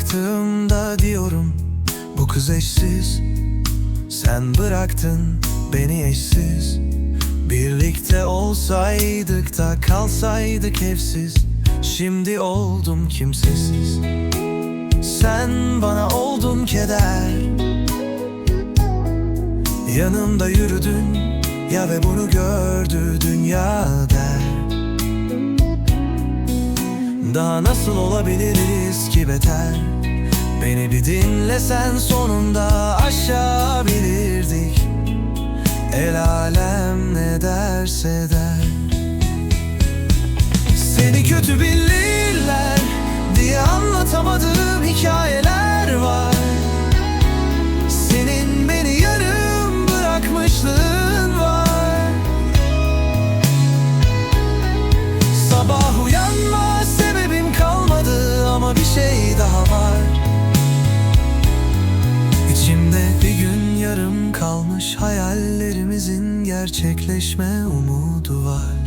Baktığımda diyorum bu kız eşsiz. Sen bıraktın beni eşsiz. Birlikte olsaydık da kalsaydık evsiz. Şimdi oldum kimsesiz. Sen bana oldun keder. Yanımda yürüdün ya ve bunu gördü dünya der. Daha nasıl ki beter Beni bir dinlesen sonunda aşabilirdik. El alem ne derse der. Seni kötü bilirler şey daha var. İçimde bir gün yarım kalmış hayallerimizin gerçekleşme umudu var